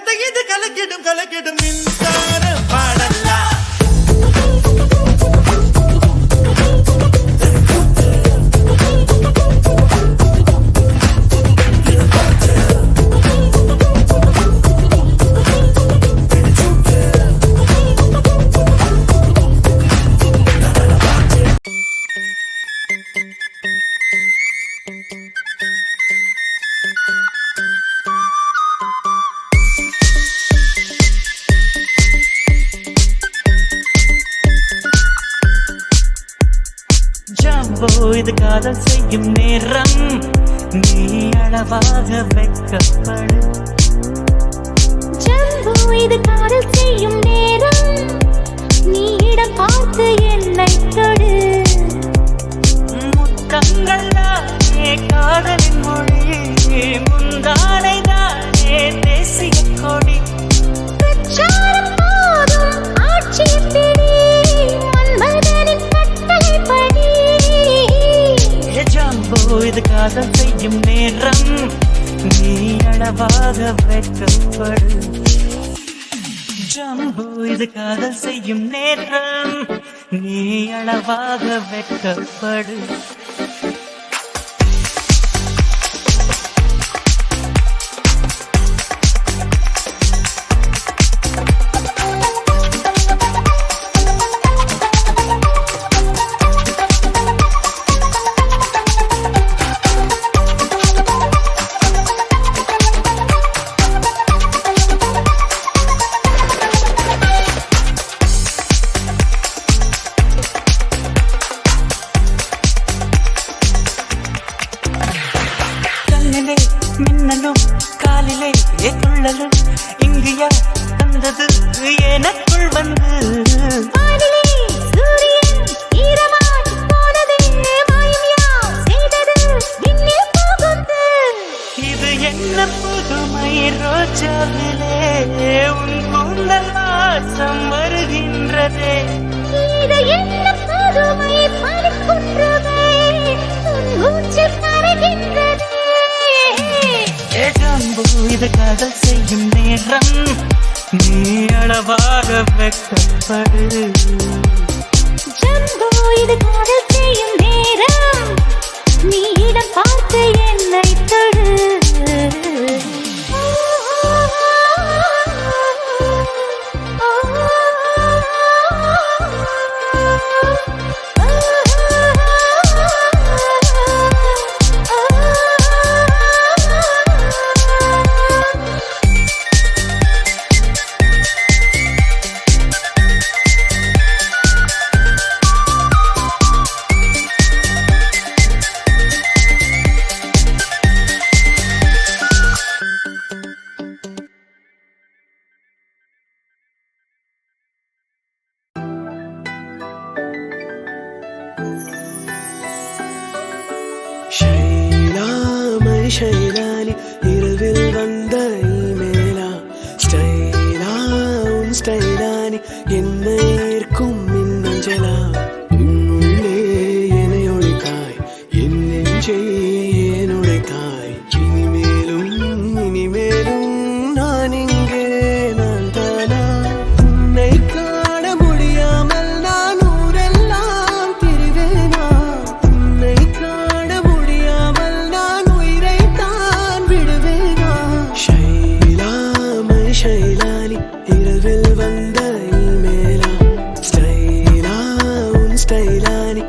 உலகத்தை இது கலக்கிடும் கலக்கிடும். மின்சார பாடலாம் இது காதல் செய்யும் நேரம். நீ அளவாக வெக்கப்படு ஜம்பு இது காதல் செய்யும் நேரம். நீ இடம் பார்த்து என்னை தொடு. முத்தங்கள் இது காதல் செய்யும் நேரம் நீ அளவாக வெக்கப்படு மின்னலும் காலிலே துள்ளலும் இங்கியா வந்தது எனக்குள் வந்து. இது என்ன புதுமை? ரோஜாவிலே உன் கூந்தல் வாசம் வருகின்றதே. இது என்ன புதுமை? பனிக்குன்றவே உன் மூச்சு கரைகின்றதே ஏகாம்பு இது காதல் செய்யும் நேரம். நீ அளவாக வெட்டப்படு. ஜம்போ இது காதல் செய்யும் நேரம். நீ இடம் பார்த்து என்னை தொடு. என்னுடைய தாய் இனிமேலும் இனிமேலும் நான் இங்கே நான் தானா? உன்னை காண முடியாமல் நான் ஊரெல்லாம் திரிவேனா? உன்னை காண முடியாமல் நான் உயிரை தான் வந்த மேலா ஸ்டைலா உன் ஸ்டைலானி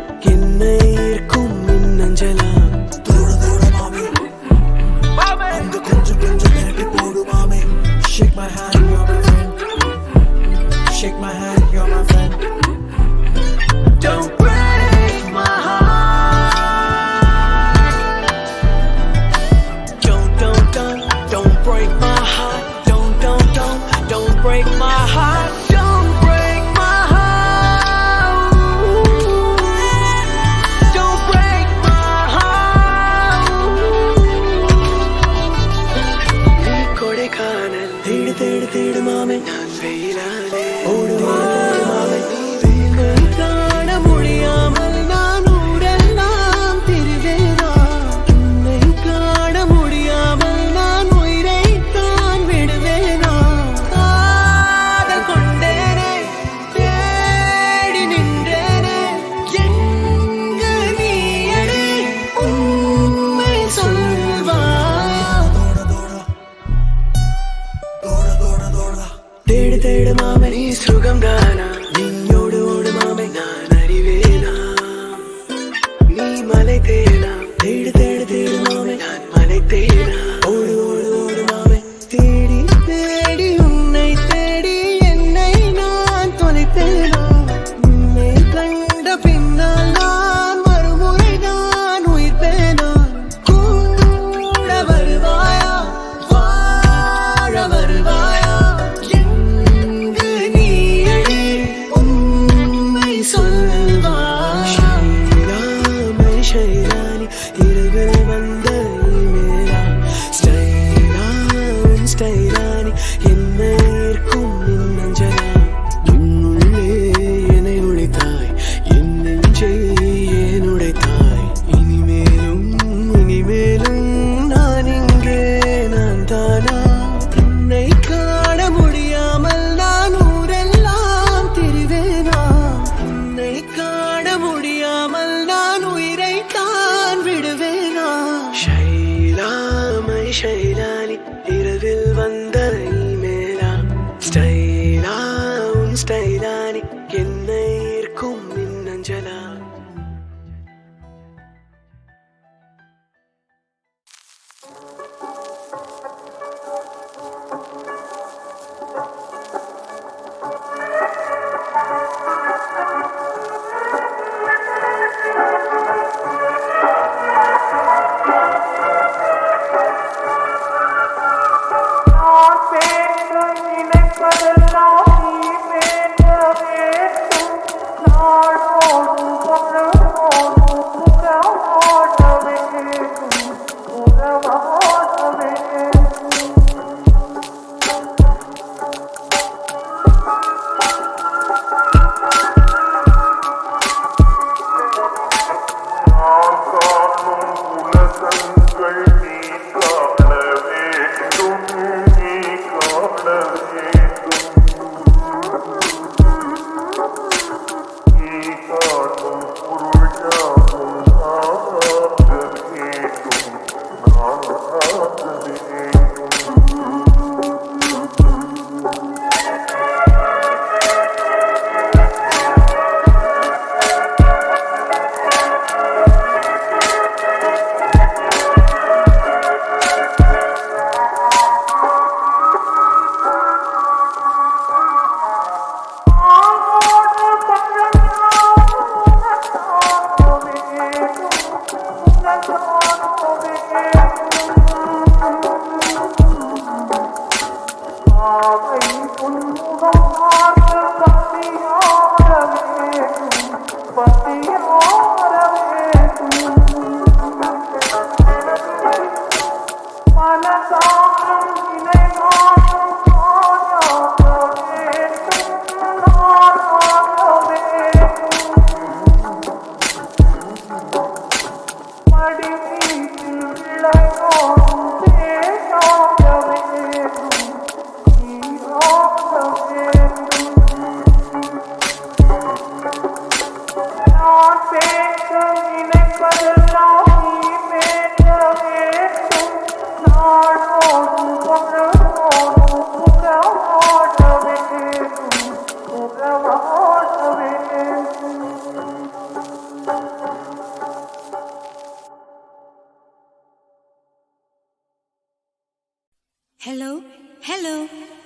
ஹலோ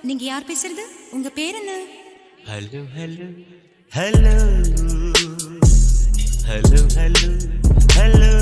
நீங்க யார் பேசுறது? உங்க பேர் என்ன? Hello hello hello hello hello hello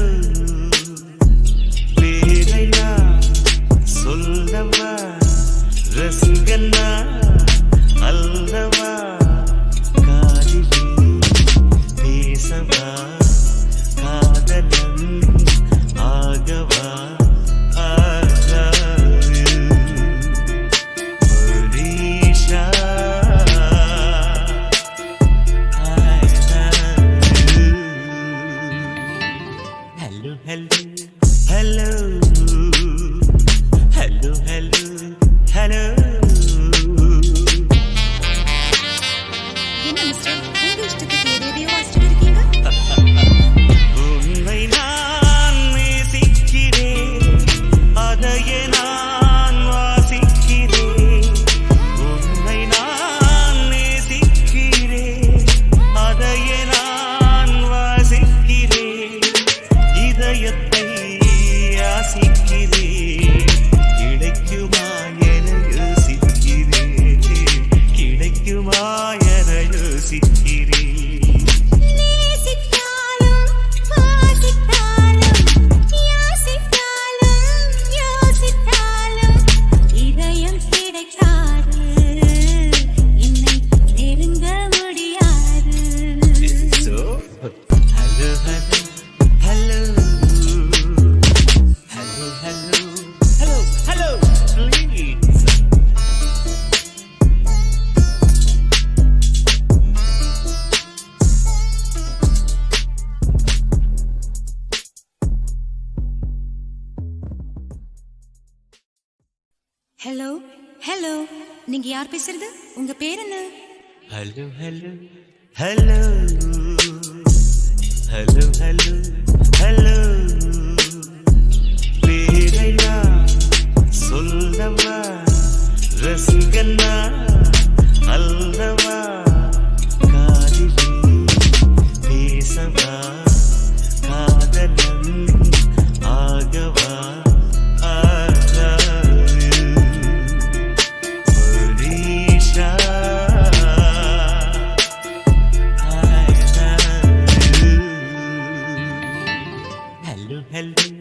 Minister யார் பேசுறது? உங்க பேர் என்ன? Hello hello hello hello hello hello healthy